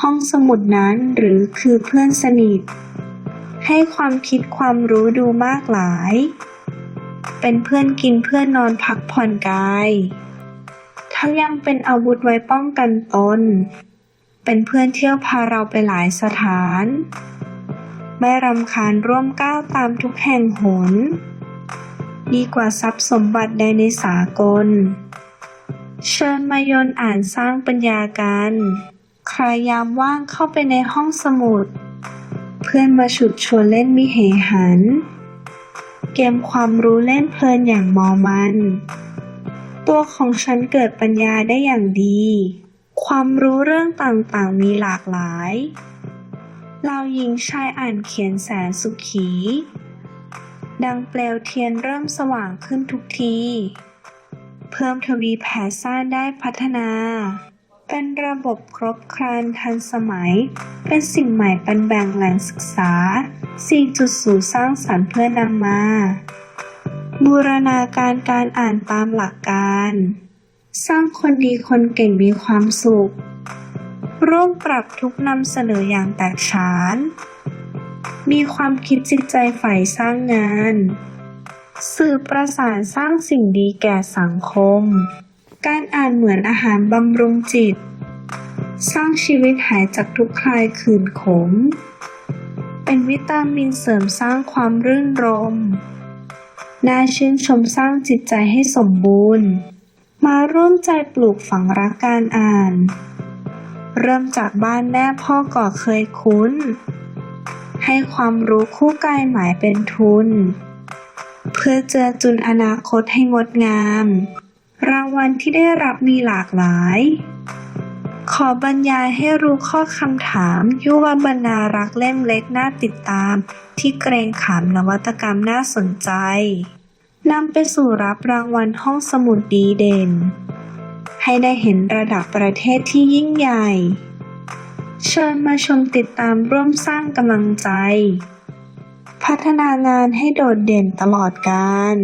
ห้องสมุดนั้นหรือคือเพื่อนสนิท ให้ความคิดความรู้ดูมากหลาย เป็นเพื่อนกินเพื่อนนอนพักผ่อนกายทั้งยังเป็นอาวุธไว้ป้องกันตน เป็นเพื่อนเที่ยวพาเราไปหลายสถาน ไม่รำคาญร่วมก้าวตามทุกแห่งหน ดีกว่าทรัพย์สมบัติใดในสากล เชิญมายน์อ่านสร้างปัญญากัน รยามว่างเข้าไปในห้องสมุด เพื่อนมาฉุดชวนเล่นมิเหหัน เกมความรู้เล่นเพลินอย่างมอมัน ตัวของฉันเกิดปัญญาได้อย่างดี ความรู้เรื่องต่างๆมีหลากหลาย เราหญิงชายอ่านเขียนแสนสุขี ดังเปลวเทียนเริ่มสว่างขึ้นทุกที เพิ่มทวีแผ่ซ่านได้พัฒนา เป็นระบบครบครันทันสมัย เป็นสิ่งใหม่ปันแบ่งแหล่งศึกษา 4.0 สร้างสรรค์เพื่อนำมา บูรณาการการอ่านตามหลักการ สร้างคนดีคนเก่งมีความสุข ร่วมปรับทุกนำเสนออย่างแตกฉาน มีความคิดจิตใจใฝ่สร้างงาน สื่อประสานสร้างสิ่งดีแก่สังคม การอ่านเหมือนอาหารบำรุงจิต สร้างชีวิตหายจากทุกข์คลายขื่นขม เป็นวิตามินเสริมสร้างความรื่นรมน่าชื่นชมสร้างจิตใจให้สมบูรณ์ มาร่วมใจปลูกฝังรักการอ่าน เริ่มจากบ้านแม่พ่อก่อเคยคุ้น ให้ความรู้คู่กายหมายเป็นทุน เพื่อเจอจุนอนาคตให้งดงาม รางวัลที่ได้รับมีหลากหลาย ขอบรรยายให้รู้ข้อคำถาม ยุวบรรณารักเล่มเล็กน่าติดตาม ที่เกรงขามนวัตกรรมน่าสนใจนำไปสู่รับรางวัลห้องสมุดดีเด่น ให้ได้เห็นระดับประเทศที่ยิ่งใหญ่ เชิญมาชมติดตามร่วมสร้างกำลังใจ พัฒนางานให้โดดเด่นตลอดกาล